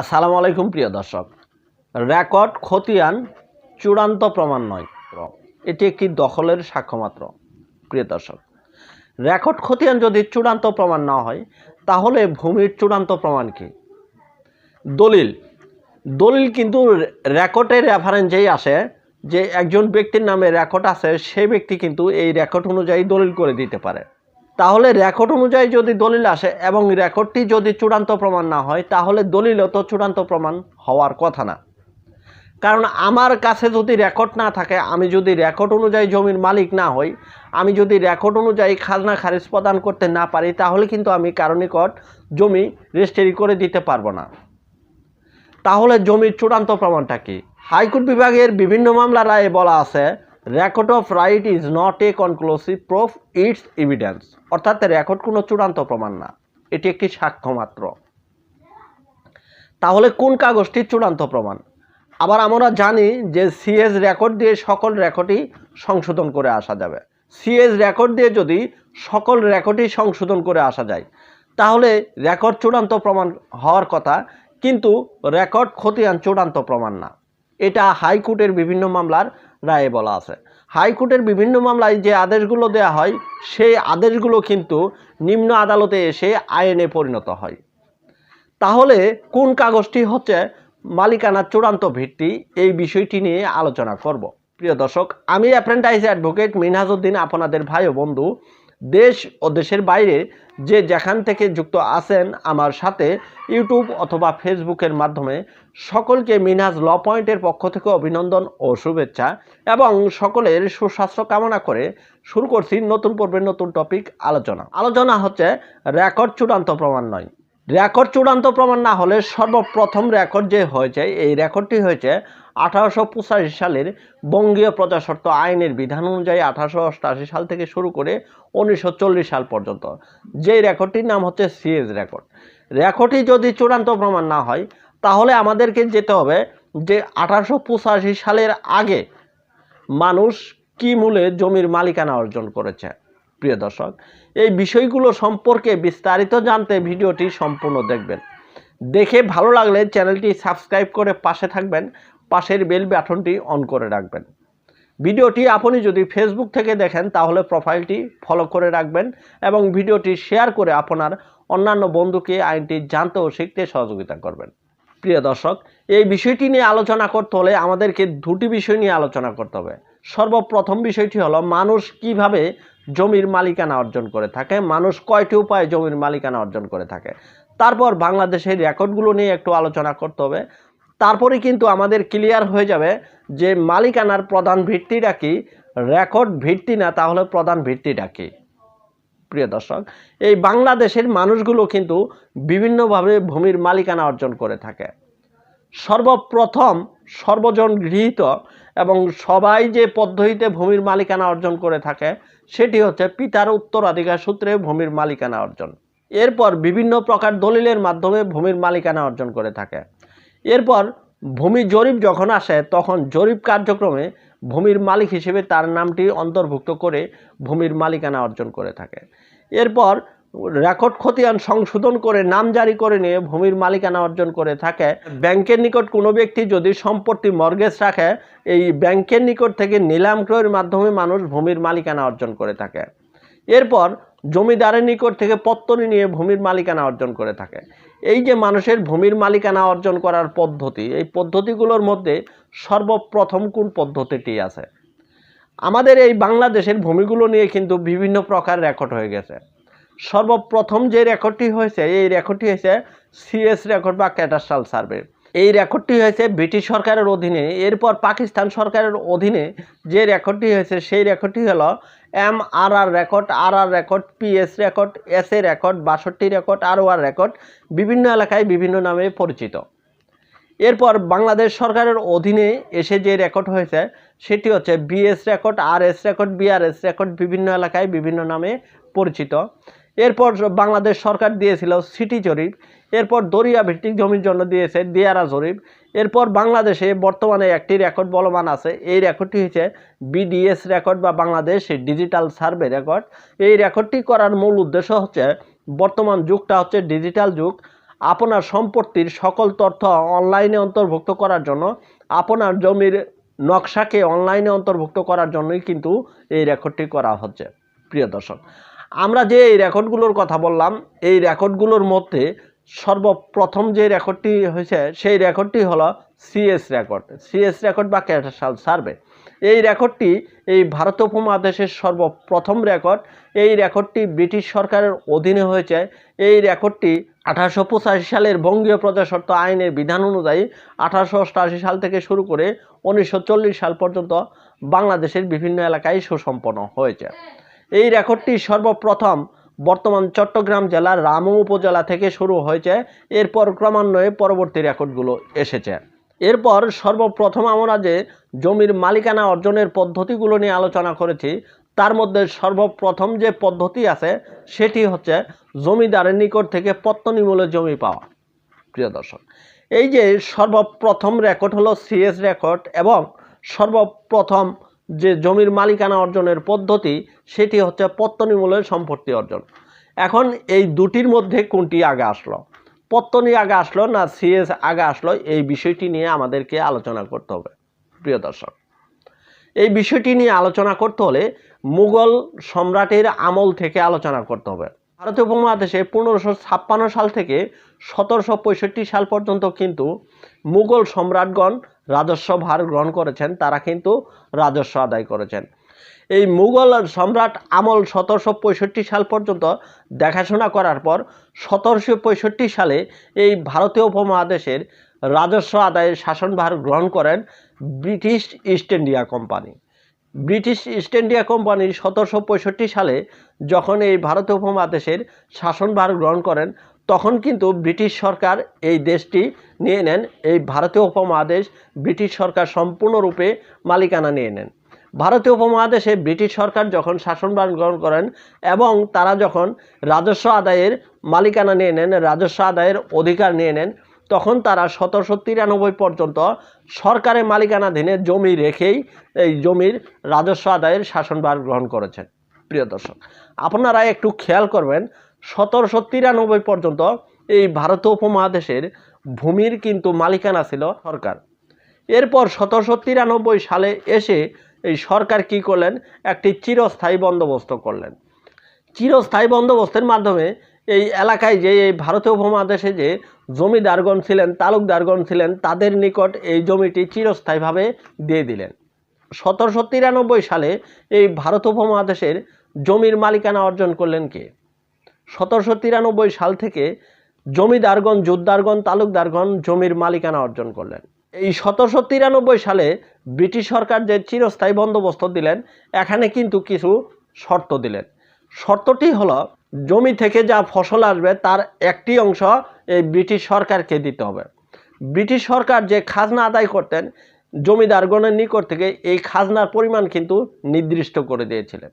আসসালামু আলাইকুম প্রিয় দর্শক। রেকর্ড খতিয়ান চূড়ান্ত প্রমাণ নয় এটি একটি দখলের সাক্ষ্য মাত্র প্রিয় দর্শক। রেকর্ড খতিয়ান যদি চূড়ান্ত প্রমাণ না হয়, তাহলে ভূমির চূড়ান্ত প্রমাণ কি? দলিল। দলিল কিন্তু রেকর্ডের রেফারেন্সেই আসে যে একজন ব্যক্তির নামে রেকর্ড আছে সেই ব্যক্তি কিন্তু এই রেকর্ড অনুযায়ী দলিল করে দিতে পারে। তাহলে রেকর্ড অনুযায়ী যদি দলিল আসে এবং রেকর্ডটি যদি চূড়ান্ত প্রমাণ না হয়, তাহলে দলিলও তো চূড়ান্ত প্রমাণ হওয়ার কথা না। কারণ আমার কাছে যদি রেকর্ড না থাকে, আমি যদি রেকর্ড অনুযায়ী জমির মালিক না হই, আমি যদি রেকর্ড অনুযায়ী খাজনা খারিজ প্রদান করতে না পারি, তাহলে কিন্তু আমি কারও নিকট জমি রেজিস্ট্রি করে দিতে পারব না। তাহলে জমির চূড়ান্ত প্রমাণটা কি? হাইকোর্ট বিভাগের বিভিন্ন মামলা রায়ে বলা আছে record of right is not a conclusive proof its evidence অর্থাৎ রেকর্ড কোনো চূড়ান্ত প্রমাণ না। এটি একটি সাক্ষ্য মাত্র। তাহলে কোন কাগজটি চূড়ান্ত প্রমাণ? আবার আমরা জানি যে সিএস রেকর্ড দিয়ে সকল রেকর্ডই সংশোধন করে আসা যাবে। সিএস রেকর্ড দিয়ে যদি সকল রেকর্ডই সংশোধন করে আসা যায়, তাহলে রেকর্ড চূড়ান্ত প্রমাণ হওয়ার কথা, কিন্তু রেকর্ড খতিয়ান চূড়ান্ত প্রমাণ না। এটা হাইকোর্টের বিভিন্ন মামলার রায়ে বলা আছে। হাইকোর্টের বিভিন্ন মামলায় যে আদেশগুলো দেয়া হয়, সেই আদেশগুলো কিন্তু নিম্ন আদালতে এসে আইনে পরিণত হয়। তাহলে কোন কাগজটি হচ্ছে? মালিকানার চূড়ান্ত ভিত্তি, এই বিষয়টি নিয়ে আলোচনা করব। প্রিয় দর্শক, আমি অ্যাপ্রেন্টাইজ অ্যাডভোকেট মিনহাজউদ্দিন আপনাদের ভাই ও বন্ধু দেশ ও দেশের বাইরে যে যেখান থেকে যুক্ত আছেন আমার সাথে ইউটিউব অথবা ফেসবুকের মাধ্যমে সকলকে মিনাজ ল পয়েন্টের পক্ষ থেকে অভিনন্দন ও শুভেচ্ছা এবং সকলের সুস্বাস্থ্য কামনা করে শুরু করছি নতুন পর্বের নতুন টপিক আলোচনা। আলোচনা হচ্ছে রেকর্ড চূড়ান্ত প্রমাণ নয়। রেকর্ড চূড়ান্ত প্রমাণ না হলে সর্বপ্রথম রেকর্ড যে হয়েছে, এই রেকর্ডটি হয়েছে আঠারোশো পঁচাশি সালের বঙ্গীয় প্রজাস্বত্ব আইনের বিধান অনুযায়ী আঠারোশো সাল থেকে শুরু করে উনিশশো চল্লিশ সাল পর্যন্ত। যেই রেকর্ডটির নাম হচ্ছে সিএস রেকর্ড। রেকর্ডটি যদি চূড়ান্ত প্রমাণ না হয়, তাহলে আমাদেরকে যেতে হবে যে আঠারোশো পঁচাশি সালের আগে মানুষ কি মূলে জমির মালিকানা অর্জন করেছে। প্রিয় দর্শক, এই বিষয়গুলো সম্পর্কে বিস্তারিত জানতে ভিডিওটি সম্পূর্ণ দেখবেন। দেখে ভালো লাগলে চ্যানেলটি সাবস্ক্রাইব করে পাশে থাকবেন, পাশের বেল বাটনটি অন করে রাখবেন। ভিডিওটি আপনি যদি ফেসবুক থেকে দেখেন, তাহলে প্রোফাইলটি ফলো করে রাখবেন এবং ভিডিওটি শেয়ার করে আপনার অন্যান্য বন্ধুকে, আইনটি জানতে ও শিখতে সহযোগিতা করবেন। প্রিয় দর্শক, এই বিষয়টি নিয়ে আলোচনা করতে হলে আমাদেরকে দুটি বিষয় নিয়ে আলোচনা করতে হবে। সর্বপ্রথম বিষয়টি হলো, মানুষ কীভাবে জমির মালিকানা অর্জন করে থাকে? মানুষ কয়টি উপায়ে জমির মালিকানা অর্জন করে থাকে? তারপর বাংলাদেশের রেকর্ডগুলো নিয়ে একটু আলোচনা করতে হবে। তারপরে কিন্তু আমাদের ক্লিয়ার হয়ে যাবে যে মালিকানার প্রধান ভিত্তিটা কি? রেকর্ড ভিত্তি না, তাহলে প্রধান ভিত্তিটা কি? প্রিয় দর্শক, এই বাংলাদেশের মানুষগুলো কিন্তু বিভিন্নভাবে ভূমির মালিকানা অর্জন করে থাকে। সর্বপ্রথম সর্বজন গৃহীত এবং সবাই যে পদ্ধতিতে ভূমির মালিকানা অর্জন করে থাকে, সেটি হচ্ছে পিতার উত্তরাধিকার সূত্রে ভূমির মালিকানা অর্জন। এরপর বিভিন্ন প্রকার দলিলের মাধ্যমে ভূমির মালিকানা অর্জন করে থাকে। এরপর ভূমি জরিপ যখন আসে, তখন জরিপ কার্যক্রমে ভূমির মালিক হিসেবে তার নামটি অন্তর্ভুক্ত করে ভূমির মালিকানা অর্জন করে থাকে। এরপর রেকর্ড খতিয়ান সংশোধন করে, নাম জারি করে নিয়ে ভূমির মালিকানা অর্জন করে থাকে। ব্যাংকের নিকট কোনো ব্যক্তি যদি সম্পত্তি মর্গেজ রাখে, এই ব্যাংকের নিকট থেকে নিলাম ক্রয়ের মাধ্যমে মানুষ ভূমির মালিকানা অর্জন করে থাকে। এরপর জমিদারের নিকট থেকে পত্তনি নিয়ে ভূমির মালিকানা অর্জন করে থাকে। এই যে মানুষের ভূমির মালিকানা অর্জন করার পদ্ধতি, এই পদ্ধতিগুলোর মধ্যে সর্বপ্রথম কোন পদ্ধতিটি আছে? আমাদের এই বাংলাদেশের ভূমিগুলো নিয়ে কিন্তু বিভিন্ন প্রকার রেকর্ড হয়ে গেছে। সর্বপ্রথম যে রেকর্ডটি হয়েছে, এই রেকর্ডটি হয়েছে সিএস রেকর্ড বা ক্যাটাস্ট্রাল সার্ভে এই রেকর্ডটি হয়েছে ব্রিটিশ সরকারের অধীনে, এরপর পাকিস্তান সরকারের অধীনে যে রেকর্ডটি হয়েছে, সেই রেকর্ডটি হলো M R R record R R record PS record S A record বাষট্টি রেকর্ড আর ওয়ার রেকর্ড বিভিন্ন এলাকায় বিভিন্ন নামে পরিচিত। এরপর বাংলাদেশ সরকারের অধীনে এসে যে রেকর্ড হয়েছে, সেটি হচ্ছে BS record R S record BRS record বিভিন্ন এলাকায় বিভিন্ন নামে পরিচিত। এরপর বাংলাদেশ সরকার দিয়েছিল সিটি জরিপ, এরপর দরিয়া ভিত্তিক জমির জন্য দিয়েছে দিয়ারা জরিপ, এরপর বাংলাদেশে বর্তমানে একটি রেকর্ড বলমান আছে, এই রেকর্ডটি হচ্ছে বিডিএস রেকর্ড বা বাংলাদেশ ডিজিটাল সার্ভে রেকর্ড এই রেকর্ডটি করার মূল উদ্দেশ্য হচ্ছে বর্তমান যুগটা হচ্ছে ডিজিটাল যুগ। আপনার সম্পত্তির সকল তথ্য অনলাইনে অন্তর্ভুক্ত করার জন্য, আপনার জমির নকশাকে অনলাইনে অন্তর্ভুক্ত করার জন্যই কিন্তু এই রেকর্ডটি করা হচ্ছে। প্রিয় দর্শক আমরা যে এই রেকর্ডগুলোর কথা বললাম, এই রেকর্ডগুলোর মধ্যে সর্বপ্রথম যে রেকর্ডটি হয়েছে, সেই রেকর্ডটি হলো সিএস রেকর্ড। সিএস রেকর্ড বা ক্যাটাসাল সার্ভে এই রেকর্ডটি, এই ভারত উপমহাদেশের সর্বপ্রথম রেকর্ড। এই রেকর্ডটি ব্রিটিশ সরকারের অধীনে হয়েছে। এই রেকর্ডটি আঠারোশো পঁচাশি সালের বঙ্গীয় প্রজাস্বত্ব আইনের বিধান অনুযায়ী আঠারোশো অষ্টআশি সাল থেকে শুরু করে উনিশশো চল্লিশ সাল পর্যন্ত বাংলাদেশের বিভিন্ন এলাকায় সুসম্পন্ন হয়েছে। এই রেকর্ডটি সর্বপ্রথম বর্তমান চট্টগ্রাম জেলার রামু উপজেলা থেকে শুরু হয়েছে। এরপর ক্রমান্বয়ে পরবর্তী রেকর্ডগুলো এসেছে। এরপর সর্বপ্রথম আমরা যে জমির মালিকানা অর্জনের পদ্ধতিগুলো নিয়ে আলোচনা করেছি, তার মধ্যে সর্বপ্রথম যে পদ্ধতি আছে, সেটি হচ্ছে জমিদারের নিকট থেকে পত্তনিমূলে জমি পাওয়া। প্রিয় দর্শক, এই যে সর্বপ্রথম রেকর্ড হলো সিএস রেকর্ড এবং সর্বপ্রথম যে জমির মালিকানা অর্জনের পদ্ধতি, সেটি হচ্ছে পত্তনিমূলের সম্পত্তি অর্জন। এখন এই দুটির মধ্যে কোনটি আগে আসলো? পত্তনি আগে আসলো না সিএস আগে আসলো? এই বিষয়টি নিয়ে আমাদেরকে আলোচনা করতে হবে, প্রিয় দর্শক। এই বিষয়টি নিয়ে আলোচনা করতে হলে মুঘল সম্রাটের আমল থেকে আলোচনা করতে হবে। ভারতীয় উপমহাদেশে পনেরোশো ছাপ্পান্ন সাল থেকে সতেরোশো পঁয়ষট্টি সাল পর্যন্ত কিন্তু মুঘল সম্রাটগণ রাজস্ব ভার গ্রহণ করেছেন, তারা কিন্তু রাজস্ব আদায় করেছেন। এই মুঘল সম্রাট আমল সতেরোশো পঁয়ষট্টি সাল পর্যন্ত দেখাশোনা করার পর সতেরোশো পঁয়ষট্টি সালে এই ভারতীয় উপমহাদেশের রাজস্ব আদায়ের শাসনভার গ্রহণ করেন British East India Company. British East India Company সতেরোশো পঁয়ষট্টি সালে যখন এই ভারতীয় উপমহাদেশের শাসনভার গ্রহণ করেন তখন কিন্তু ব্রিটিশ সরকার এই দেশটি নিয়ে নেন, এই ভারতীয় উপমহাদেশ ব্রিটিশ সরকার সম্পূর্ণরূপে মালিকানা নিয়ে নেন। ভারতীয় উপমহাদেশে ব্রিটিশ সরকার যখন শাসনভার গ্রহণ করেন এবং তারা যখন রাজস্ব আদায়ের মালিকানা নিয়ে নেন, রাজস্ব আদায়ের অধিকার নিয়ে নেন, তখন তারা সতেরোশো তিরানব্বই পর্যন্ত সরকারের মালিকানাধীনে জমি রেখেই এই জমির রাজস্ব আদায়ের শাসনভার গ্রহণ করেছেন। প্রিয় দর্শক, আপনারা একটু খেয়াল করবেন সতেরোশো তিরানব্বই পর্যন্ত এই ভারত উপমহাদেশের ভূমির কিন্তু মালিকানা ছিল সরকার। এরপর সতেরোশো তিরানব্বই সালে এসে এই সরকার কি করলেন? একটি চিরস্থায়ী বন্দোবস্ত করলেন। চিরস্থায়ী বন্দোবস্তের মাধ্যমে এই এলাকায় যে এই ভারতীয় উপমহাদেশে যে জমিদারগণ ছিলেন, তালুকদারগণ ছিলেন, তাদের নিকট এই জমিটি চিরস্থায়ীভাবে দিয়ে দিলেন। সতেরোশো তিরানব্বই সালে এই ভারত উপমহাদেশের জমির মালিকানা অর্জন করলেন কে? সতেরোশো তিরানব্বই সাল থেকে জমিদারগণ জোরদারগণ তালুকদারগণ জমির মালিকানা অর্জন করলেন। এই সতেরোশো তিরানব্বই সালে ব্রিটিশ সরকার যে চিরস্থায়ী বন্দোবস্ত দিলেন, এখানে কিন্তু কিছু শর্ত দিলেন। শর্তটি হলো, জমি থেকে যা ফসল আসবে, তার একটি অংশ এই ব্রিটিশ সরকারকে দিতে হবে। ব্রিটিশ সরকার যে খাজনা আদায় করতেন, জমিদারগণের নিকট থেকে এই খাজনার পরিমাণ কিন্তু নির্দিষ্ট করে দিয়েছিলেন।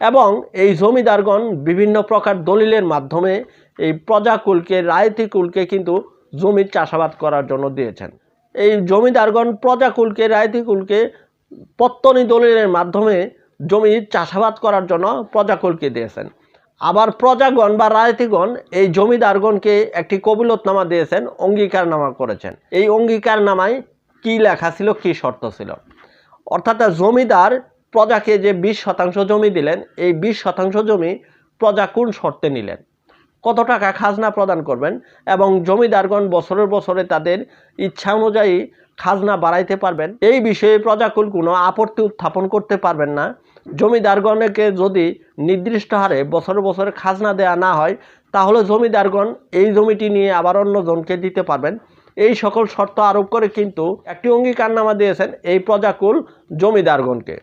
এবং এই জমিদারগণ বিভিন্ন প্রকার দলিলের মাধ্যমে এই প্রজাকুলকে, রায়তিকুলকে কিন্তু জমির চাষাবাদ করার জন্য দিয়েছেন। এই জমিদারগণ প্রজাকুলকে, রায়তিকুলকে পত্তনি দলিলের মাধ্যমে জমি চাষাবাদ করার জন্য প্রজাকুলকে দিয়েছেন। আবার প্রজাগণ বা রায়তিগণ এই জমিদারগণকে একটি কবিলতনামা দিয়েছেন, অঙ্গীকারনামা করেছেন। এই অঙ্গীকারনামায় কি লেখা ছিল, কি শর্ত ছিল? অর্থাৎ জমিদার প্রজাকে যে বিশ শতাংশ জমি দিলেন, এই বিশ শতাংশ জমি প্রজা কোন শর্তে নিলেন? কত টাকা খাজনা প্রদান করবেন এবং জমিদারগণ বছরের বছরে তাদের ইচ্ছা অনুযায়ী খাজনা বাড়াইতে পারবেন? এই বিষয়ে প্রজাকুল কোনো আপত্তি উত্থাপন করতে পারবেন না। জমিদারগণকে যদি নির্দিষ্ট হারে বছরে বছরে খাজনা দেয়া না হয়, তাহলে জমিদারগণ এই জমিটি নিয়ে আবার অন্য জনকে দিতে পারবেন। এই সকল শর্ত আরোপ করে কিন্তু একটি অঙ্গীকারনামা দিয়েছেন এই প্রজাকুল জমিদারগণকে।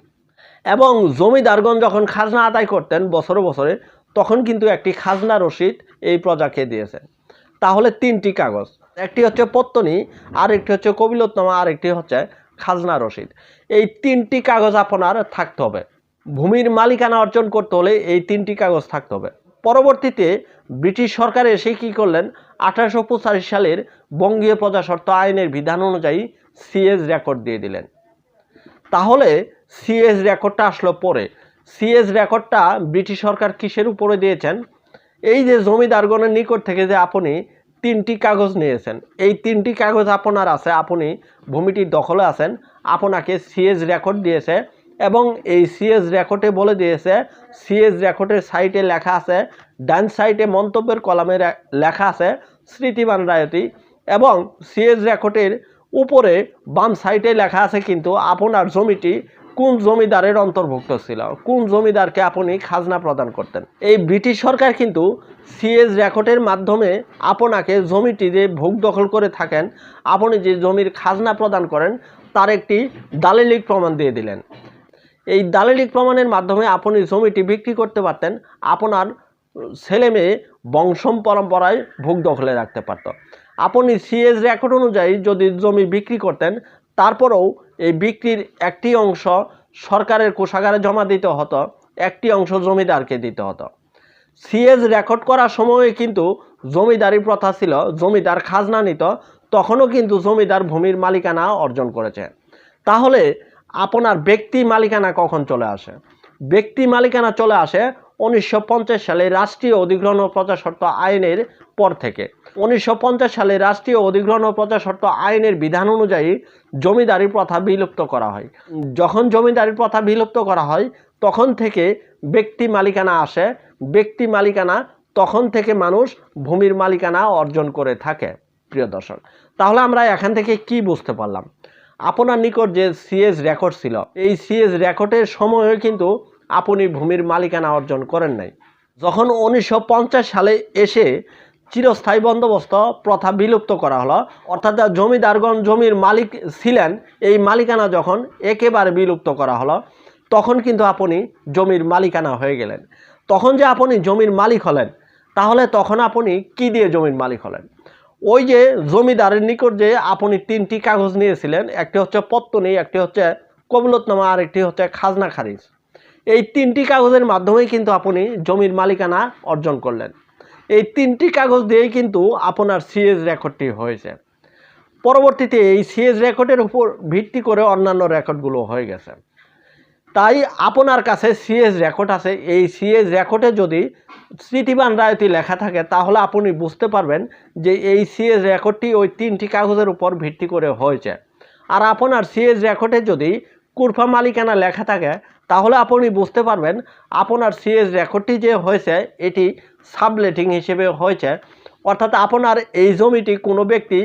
এবং জমিদারগণ যখন খাজনা আদায় করতেন বছরে বছরে, তখন কিন্তু একটি খাজনা রসিদ এই প্রজাকে দিয়েছেন। তাহলে তিনটি কাগজ, একটি হচ্ছে পত্তনি আর একটি হচ্ছে কবিলতনামা আর একটি হচ্ছে খাজনা রসিদ। এই তিনটি কাগজ আপনার থাকতে হবে। ভূমির মালিকানা অর্জন করতে হলে এই তিনটি কাগজ থাকতে হবে। পরবর্তীতে ব্রিটিশ সরকার এসে কী করলেন? আঠারোশো পঁচাশি সালের বঙ্গীয় প্রজাস্বত্ব আইনের বিধান অনুযায়ী সিএস রেকর্ড দিয়ে দিলেন। তাহলে সিএস রেকর্ডটা আসলো পরে। সিএস রেকর্ডটা ব্রিটিশ সরকার কিসের উপরে দিয়েছেন? এই যে জমিদারগণের নিকট থেকে যে আপনি তিনটি কাগজ নিয়েছেন, এই তিনটি কাগজ আপনার আছে, আপনি ভূমিটির দখলে আছেন, আপনাকে সিএস রেকর্ড দিয়েছে এবং এই সিএস রেকর্ডে বলে দিয়েছে, সিএস রেকর্ডের সাইটে লেখা আছে, ডান সাইটে মন্তব্যের কলামে লেখা আছে, স্মৃতিবান রায়তি এবং সিএস রেকর্ডের উপরে বাম সাইটে লেখা আছে কিন্তু আপনার জমিটি কোন জমিদারের অন্তর্ভুক্ত ছিল? কোন জমিদারকে আপনি খাজনা প্রদান করতেন? এই ব্রিটিশ সরকার কিন্তু সিএস রেকর্ডের মাধ্যমে আপনাকে জমিটি যে ভোগ দখল করে থাকেন, আপনি যে জমির খাজনা প্রদান করেন, তার একটি দালিলিক প্রমাণ দিয়ে দিলেন। এই দালিলিক প্রমাণের মাধ্যমে আপনি জমিটি বিক্রি করতে পারতেন, আপনার ছেলে মেয়ে বংশম পরম্পরায় ভোগ দখলে রাখতে পারত। আপনি সিএস রেকর্ড অনুযায়ী যদি জমি বিক্রি করতেন, তারপরেও এই বিক্রির একটি অংশ সরকারের কোষাগারে জমা দিতে হতো, একটি অংশ জমিদারকে দিতে হতো। সিএস রেকর্ড করার সময়ে কিন্তু জমিদারি প্রথা ছিল, জমিদার খাজনা নিত, তখনও কিন্তু জমিদার ভূমির মালিকানা অর্জন করেছে। তাহলে আপনার ব্যক্তি মালিকানা কখন চলে আসে? ব্যক্তি মালিকানা চলে আসে উনিশশো পঞ্চাশ সালে রাষ্ট্রীয় অধিগ্রহণ ও প্রজাস্বত্ব আইনের পর থেকে। উনিশশো পঞ্চাশ সালে রাষ্ট্রীয় অধিগ্রহণ ও প্রজাস্বত্ব আইনের বিধান অনুযায়ী জমিদারি প্রথা বিলুপ্ত করা হয়। যখন জমিদারি প্রথা বিলুপ্ত করা হয়, তখন থেকে ব্যক্তি মালিকানা আসে। ব্যক্তি মালিকানা তখন থেকে মানুষ ভূমির মালিকানা অর্জন করে থাকে, প্রিয় দর্শক। তাহলে আমরা এখান থেকে কি বুঝতে পারলাম? আপনার নিকট যে সিএস রেকর্ড ছিল, এই সিএস রেকর্ডের সময়ে কিন্তু আপনি ভূমির মালিকানা অর্জন করেন নাই। যখন উনিশশো পঞ্চাশ সালে এসে চিরস্থায়ী বন্দোবস্ত প্রথা বিলুপ্ত করা হলো, অর্থাৎ জমিদারগণ জমির মালিক ছিলেন, এই মালিকানা যখন একেবারে বিলুপ্ত করা হলো, তখন কিন্তু আপনি জমির মালিকানা হয়ে গেলেন। তখন যে আপনি জমির মালিক হলেন, তাহলে তখন আপনি কি দিয়ে জমির মালিক হলেন? ওই যে জমিদারের নিকট যে আপনি তিনটি কাগজ নিয়েছিলেন, একটি হচ্ছে পত্তনি, একটি হচ্ছে কবুলতনামা, আর একটি হচ্ছে খাজনা খারিজ। এই তিনটি কাগজের মাধ্যমেই কিন্তু আপনি জমির মালিকানা অর্জন করলেন। এই তিনটি কাগজ দিয়েই কিন্তু আপনার সিএস রেকর্ডটি হয়েছে। পরবর্তীতে এই সিএস রেকর্ডের উপর ভিত্তি করে অন্যান্য রেকর্ডগুলো হয়ে গেছে। তাই আপনার কাছে সিএস রেকর্ড আছে। এই সিএস রেকর্ডে যদি স্মৃতিবান রায়তি লেখা থাকে, তাহলে আপনি বুঝতে পারবেন যে এই সিএস রেকর্ডটি ওই তিনটি কাগজের উপর ভিত্তি করে হয়েছে। আর আপনার সিএস রেকর্ডে যদি কুরফা মালিকানা লেখা থাকে তাহলে আপনি বুঝতে পারবেন আপনার সিএস রেকর্ডটি যে হয়েছে, এটি সাবলেটিং হিসেবে হয়েছে। অর্থাৎ আপনার এই জমিটি কোনো ব্যক্তি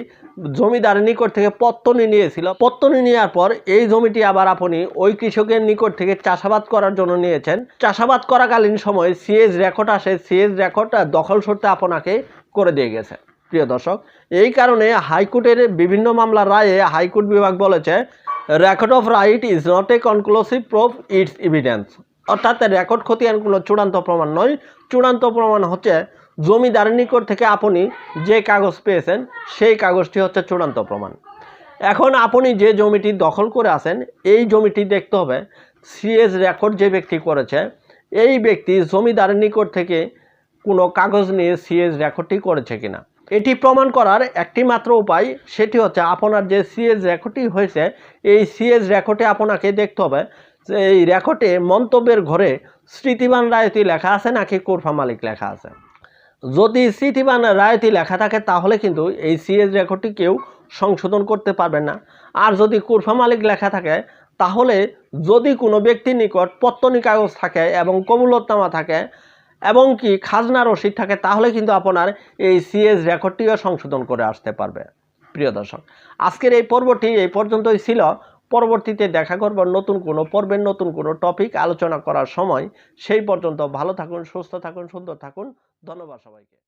জমিদারের নিকট থেকে পত্তনি নিয়েছিল। পত্তনি নেওয়ার পর এই জমিটি আবার আপনি ওই কৃষকের নিকট থেকে চাষাবাদ করার জন্য নিয়েছেন। চাষাবাদ করাকালীন সময় সিএস রেকর্ড আসে সিএস রেকর্ড দখল সরতে আপনাকে করে দিয়ে গেছে। প্রিয় দর্শক, এই কারণে হাইকোর্টের বিভিন্ন মামলার রায়ে হাইকোর্ট বিভাগ বলেছে record of right is not a conclusive proof its evidence অর্থাৎ রেকর্ড খতিয়ান কোনো চূড়ান্ত প্রমাণ নয়। চূড়ান্ত প্রমাণ হচ্ছে জমিদারের নিকট থেকে আপনি যে কাগজ পেয়েছেন, সেই কাগজটি হচ্ছে চূড়ান্ত প্রমাণ। এখন আপনি যে জমিটি দখল করে আছেন, এই জমিটি দেখতে হবে সিএস রেকর্ড যে ব্যক্তি করেছে, এই ব্যক্তি জমিদারের নিকট থেকে কোনো কাগজ নিয়ে সিএস রেকর্ডটি করেছে কিনা। এটি প্রমাণ করার একটি মাত্র উপায়, সেটি হচ্ছে আপনার যে সিএস রেকর্ডটি হয়েছে, এই সিএস রেকর্ডে আপনাকে দেখতে হবে যে এই রেকর্ডে মন্তব্যের ঘরে স্মৃতিবান রায়তি লেখা আছে নাকি কোরফা মালিক লেখা আছে। যদি স্মৃতিবান রায়তি লেখা থাকে, তাহলে কিন্তু এই সিএস রেকর্ডটি কেউ সংশোধন করতে পারবেন না। আর যদি কুরফা মালিক লেখা থাকে, তাহলে যদি কোনো ব্যক্তির নিকট পত্তনি কাগজ থাকে এবং কবুলতনামা থাকে এবং কি খাজনা রসিদ থাকে, তাহলে কিন্তু আপনার এই সিএস রেকর্ডটিও সংশোধন করে আসতে পারবে, প্রিয় দর্শক। আজকের এই পর্বটি এই পর্যন্তই ছিল। পরবর্তীতে দেখা করব নতুন কোনো পর্বের নতুন কোনো টপিক আলোচনা করার সময়। সেই পর্যন্ত ভালো থাকুন, সুস্থ থাকুন, সুন্দর থাকুন। ধন্যবাদ সবাইকে।